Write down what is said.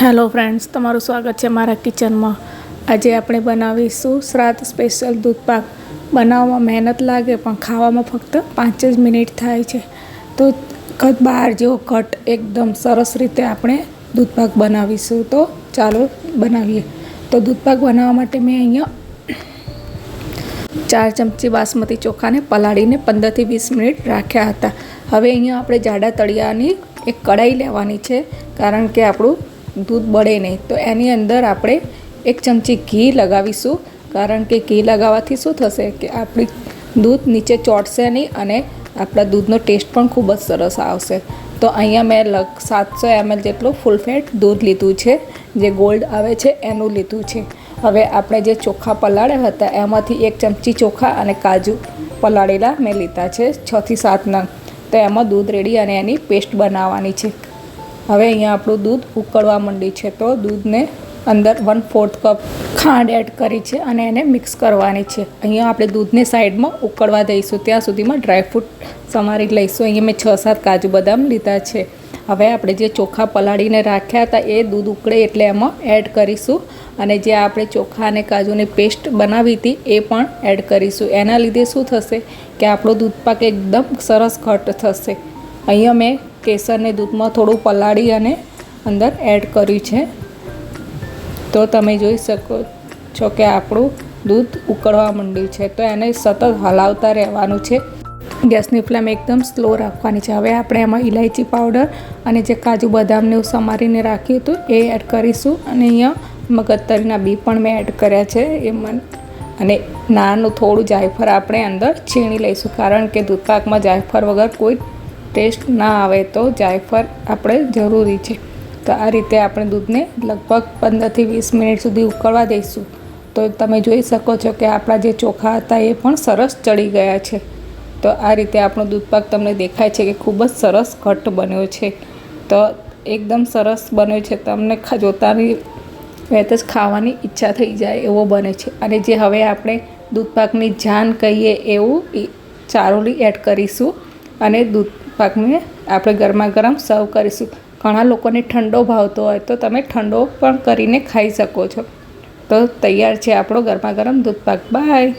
Hello friends, તમારું સ્વાગત છે મારા કિચનમાં. આજે આપણે બનાવીશું શ્રાદ્ધ સ્પેશિયલ દૂધપાક બનાવવામાં મહેનત લાગે, પણ ખાવામાં ફક્ત પાંચ જ મિનિટ થાય છે. તો કદ બહાર જેવો કટ એકદમ સરસ રીતે આપણે દૂધપાક બનાવીશું. તો ચાલો બનાવીએ. તો દૂધપાક બનાવવા માટે મેં અહીંયા ચાર ચમચી બાસમતી ચોખાને પલાળીને પંદરથી વીસ મિનિટ રાખ્યા હતા. હવે અહીંયા આપણે જાડા તળિયાની એક કઢાઈ લેવાની છે, કારણ કે આપણું દૂધ બળે નહીં. તો એની અંદર આપણે એક ચમચી ઘી લગાવીશું. કારણ કે ઘી લગાવવાથી શું થશે કે આપણી દૂધ નીચે ચોટશે નહીં અને આપણા દૂધનો ટેસ્ટ પણ ખૂબ જ સરસ આવશે. તો અહીંયા મેં લગ સાતસો એમએલ જેટલું ફૂલ ફેટ દૂધ લીધું છે. જે ગોલ્ડ આવે છે એનું લીધું છે. હવે આપણે જે ચોખા પલાળ્યા હતા એમાંથી એક ચમચી ચોખા અને કાજુ પલાળેલા મેં લીધા છે છથી સાત નંગ. તો એમાં દૂધ રેડી અને એની પેસ્ટ બનાવવાની છે. હવે અહીંયા આપણું દૂધ ઉકળવા માંડ્યું છે તો દૂધને અંદર વન ફોર્થ કપ ખાંડ એડ કરી છે અને એને મિક્સ કરવાની છે. અહીંયા આપણે દૂધને સાઈડમાં ઉકળવા દઈશું. ત્યાં સુધીમાં ડ્રાયફ્રૂટ સમારી લઈશું. અહીંયા મેં છ સાત કાજુ બદામ લીધા છે. હવે આપણે જે ચોખા પલાળીને રાખ્યા હતા એ દૂધ ઉકળે એટલે એમાં એડ કરીશું. અને જે આપણે ચોખા અને કાજુની પેસ્ટ બનાવી હતી એ પણ એડ કરીશું. એના લીધે શું થશે કે આપણો દૂધપાક એકદમ સરસ ઘટ થશે. અહીંયા મેં કેસરને દૂધમાં થોડું પલાળી અને અંદર એડ કર્યું છે. તો તમે જોઈ શકો છો કે આપણું દૂધ ઉકળવા માંડ્યું છે. તો એને સતત હલાવતા રહેવાનું છે. ગેસની ફ્લેમ એકદમ સ્લો રાખવાની છે. હવે આપણે એમાં ઇલાયચી પાવડર અને જે કાજુ બદામને એવું સમારીને રાખ્યું હતું એ એડ કરીશું. અને અહીંયા મગજતરીના બી પણ મેં એડ કર્યા છે. એ મન અને નાનું થોડું જાયફળ આપણે અંદર છીણી લઈશું. કારણ કે દૂધપાકમાં જાયફળ વગર કોઈ ટેસ્ટ ના આવે તો જાયફળ આપણે જરૂરી છે. તો આ રીતે આપણે દૂધને લગભગ પંદરથી વીસ મિનિટ સુધી ઉકળવા દઈશું. તો તમે જોઈ શકો છો કે આપણા જે ચોખા હતા એ પણ સરસ ચડી ગયા છે. તો આ રીતે આપણો દૂધપાક તમને દેખાય છે કે ખૂબ જ સરસ ઘટ બન્યો છે. તો એકદમ સરસ બન્યો છે. તમને જોતાની વહેત જ ખાવાની ઈચ્છા થઈ જાય એવો બને છે. અને જે હવે આપણે દૂધપાકની જાન કહીએ એવું ચારોલી એડ કરીશું. અને દૂધપાકને આપણે ગરમા ગરમ સર્વ કરીશું. ઘણા લોકોને ઠંડો ભાવતો હોય તો તમે ઠંડો પણ કરીને ખાઈ શકો છો. તો તૈયાર છે આપણો ગરમા ગરમ દૂધપાક. બાય.